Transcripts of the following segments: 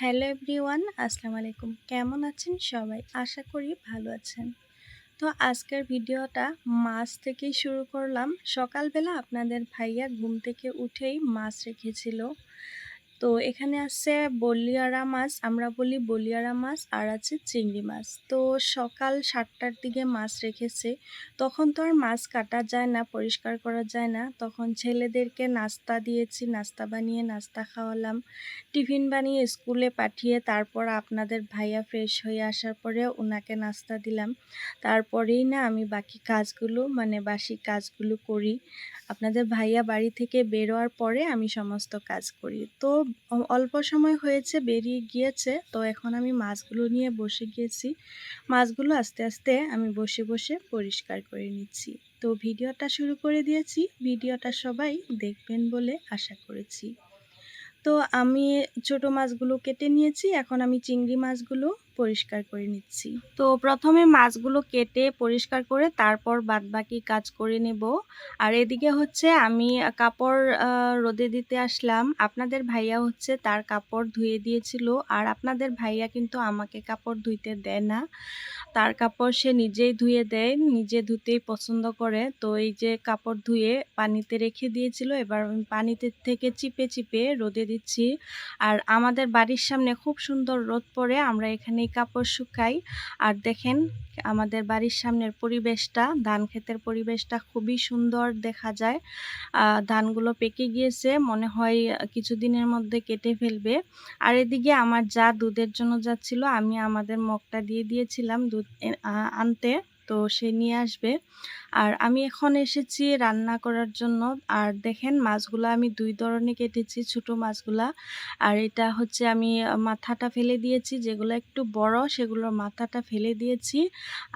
Hello everyone, আসসালামু আলাইকুম। কেমন আছেন সবাই? আশা করি ভালো আছেন। তো আজকের ভিডিওটা মাছ থেকেই শুরু করলাম। সকালবেলা আপনাদের ভাইয়া ঘুম থেকে উঠেই মাছ রেখেছিল। তো এখানে আছে বলিয়ারা মাছ, আমরা বলি বলিয়ারা মাছ আর আছে চিংড়ি মাছ। তো সকাল সাতটার দিকে মাছ রেখেছে, তখন তো আর মাছ কাটা যায় না, পরিষ্কার করা যায় না। তখন ছেলেদেরকে নাস্তা দিয়েছি, নাস্তা বানিয়ে নাস্তা খাওয়ালাম। টিফিন বানিয়ে স্কুলে পাঠিয়ে তারপর আপনাদের ভাইয়া ফ্রেশ হয়ে আসার পরে ওনাকে নাস্তা দিলাম। তারপরেই না আমি বাকি কাজগুলো মানে বাসি কাজগুলো করি। আপনাদের ভাইয়া বাড়ি থেকে বেরোয়ার পরে আমি সমস্ত কাজ করি। তো অল্প সময় হয়েছে, বেরিয়ে গিয়েছে। তো এখন আমি মাছগুলো নিয়ে বসে গিয়েছি। মাছগুলো আস্তে আস্তে আমি বসে বসে পরিষ্কার করে নিচ্ছি। তো ভিডিওটা শুরু করে দিয়েছি। ভিডিওটা সবাই দেখবেন বলে আশা করেছি। তো আমি ছোট মাছগুলো কেটে নিয়েছি। এখন আমি চিংড়ি মাছগুলো পরিষ্কার করে নিচ্ছি। তো প্রথমে মাছগুলো কেটে পরিষ্কার করে তারপর বাদবাকি কাজ করে নেব। আর এদিকে হচ্ছে আমি কাপড় রোদে দিতে আসলাম। আপনাদের ভাইয়া হচ্ছে তার কাপড় ধুয়ে দিয়েছিল। আর আপনাদের ভাইয়া কিন্তু আমাকে কাপড় ধুইতে দেয় না। তার কাপড় সে নিজেই ধুয়ে দেয়, নিজে ধুতেই পছন্দ করে। তো এই যে কাপড় ধুয়ে পানিতে রেখে দিয়েছিল, এবার আমি পানিতে থেকে চিপে চিপে রোদে দিচ্ছি। আর আমাদের বাড়ির সামনে খুব সুন্দর রোদ পড়ে, আমরা এখানে কাপড় শুকাই। আর দেখেন, আমাদের বাড়ির সামনের পরিবেশটা, ধান ক্ষেতের পরিবেশটা খুবই সুন্দর দেখা যায়। ধানগুলো পেকে গিয়েছে, মনে হয় কিছুদিনের মধ্যে কেটে ফেলবে। আর এদিকে আমার যা দুধের জন্য যাচ্ছিল আমি আমাদের মগটা দিয়ে দিয়েছিলাম দুধ আনতে। তো সে নিয়ে আসবে। আর আমি এখন এসেছি রান্না করার জন্য। আর দেখেন মাছগুলো আমি দুই ধরনের কেটেছি, ছোট মাছগুলা। আর এটা হচ্ছে আমি মাথাটা ফেলে দিয়েছি, যেগুলো একটু বড় সেগুলোর মাথাটা ফেলে দিয়েছি।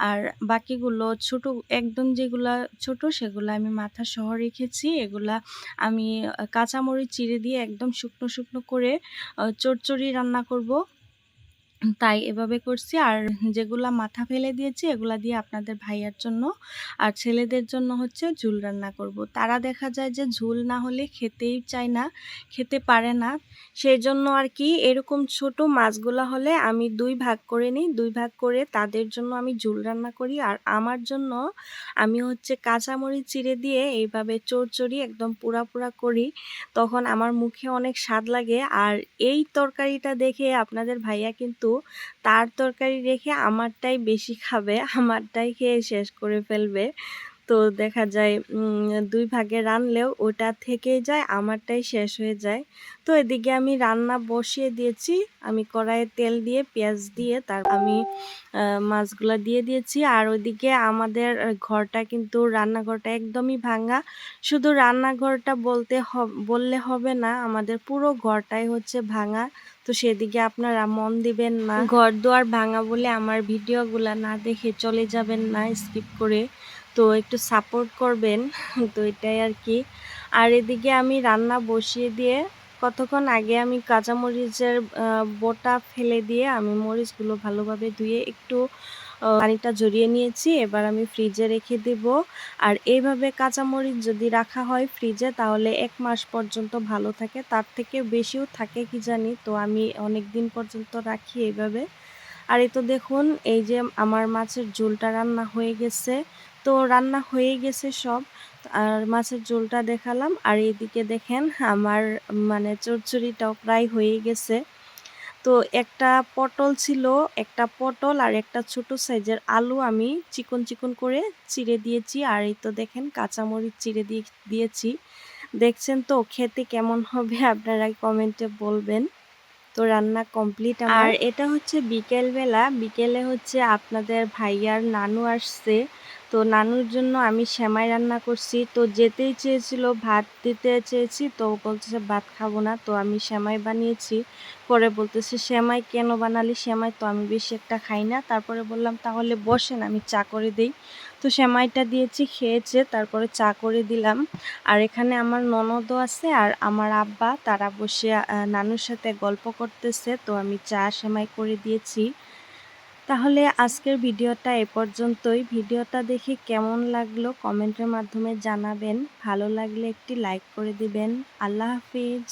আর বাকিগুলো ছোট, একদম যেগুলা ছোট সেগুলো আমি মাথা সহ রেখেছি। এগুলা আমি কাঁচামরিচ চিড়ে দিয়ে একদম শুকনো শুকনো করে চচ্চড়ি রান্না করব। তাই এভাবে করছি। আর যেগুলা মাথা ফেলে দিয়েছি, এগুলা দিয়ে আপনাদের ভাইয়ার জন্য আর ছেলেদের জন্য হচ্ছে ঝুল রান্না করব। তারা দেখা যায় যে ঝুল না হলে খেতেই চায় না, খেতে পারে না। সেই জন্য আর কি এরকম ছোট মাছগুলা হলে আমি দুই ভাগ করে নিই। দুই ভাগ করে তাদের জন্য আমি ঝুল রান্না করি। আর আমার জন্য আমি হচ্ছে কাঁচামরিচ চিড়ে দিয়ে এইভাবে চড়চড়ি একদম পুরা পুরা করি। তখন আমার মুখে অনেক স্বাদ লাগে। আর এই তরকারিটা দেখে আপনাদের ভাইয়া কিন্তু তার তরকারি রেখে আমারটাই বেশি খাবে আমারটাই খেয়ে শেষ করে ফেলবে। তো দেখা যায় দুই ভাগে রানলেও ওটা থেকেই যায়, আমারটাই শেষ হয়ে যায়। তো এদিকে আমি রান্না বসিয়ে দিয়েছি। আমি কড়াইয়ে তেল দিয়ে, পেঁয়াজ দিয়ে, তার আমি মাছগুলো দিয়ে দিয়েছি। আর ওইদিকে আমাদের ঘরটা কিন্তু রান্নাঘরটা একদমই ভাঙা। শুধু রান্নাঘরটা বলতে বললে হবে না, আমাদের পুরো ঘরটাই হচ্ছে ভাঙা। তো সেদিকে আপনারা মন দিবেন না। ঘর দুয়ার ভাঙা বলে আমার ভিডিওগুলা না দেখে চলে যাবেন না, স্কিপ করে। তো একটু সাপোর্ট করবেন। তো এটাই আর কি আর এদিকে আমি রান্না বসিয়ে দিয়ে কতক্ষণ আগে আমি কাঁচামরিচের বোটা ফেলে দিয়ে আমি মরিচগুলো ভালোভাবে ধুয়ে একটু পানিটা জড়িয়ে নিয়েছি। এবার আমি ফ্রিজে রেখে দেব। আর এইভাবে কাঁচামরিচ যদি রাখা হয় ফ্রিজে তাহলে এক মাস পর্যন্ত ভালো থাকে। তার থেকে বেশিও থাকে কি জানি? তো আমি অনেক দিন পর্যন্ত রাখি এইভাবে। আর এই তো দেখুন, এই যে আমার মাছের ঝোলটা রান্না হয়ে গেছে। তো রান্না হয়ে গেছে সব। আর মাছের ঝোলটা দেখালাম। আর এদিকে দেখেন আমার মানে চচ্চড়িটাও প্রায় হয়ে গেছে। তো একটা পটল ছিল, একটা পটল আর একটা ছোট সাইজের আলু আমি চিকন চিকন করে চিড়ে দিয়েছি। আর এই তো দেখেন কাঁচামরিচ চিড়ে দিয়ে দিয়েছি। দেখছেন তো খেতে কেমন হবে আপনারা কমেন্টে বলবেন। তো রান্না কমপ্লিট আর এটা হচ্ছে বিকেলবেলা। বিকেলে হচ্ছে আপনাদের ভাইয়ার নানু আসছে। তো নানুর জন্য আমি সেমাই রান্না করছি। তো যেতেই চেয়েছিল, ভাত দিতে চেয়েছি, তো বলতেছে, ভাত খাব না। তো আমি সেমাই বানিয়েছি। পরে বলতেছে, সেমাই কেন বানালি? সেমাই তো আমি বেশি একটা খাই না। তারপরে বললাম, তাহলে বসেন, আমি চা করে দিই। তো সেমাইটা দিয়েছি, খেয়েছে, তারপরে চা করে দিলাম। আর এখানে আমার ননদও আছে আর আমার আব্বা, তারা বসে নানুর সাথে গল্প করতেছে। তো আমি চা সেমাই করে দিয়েছি। তাহলে আজকের ভিডিওটা এ পর্যন্তই। ভিডিওটা দেখে কেমন লাগল কমেন্টের মাধ্যমে জানাবেন। ভালো লাগলে একটি লাইক করে দিবেন। আল্লাহ হাফিজ।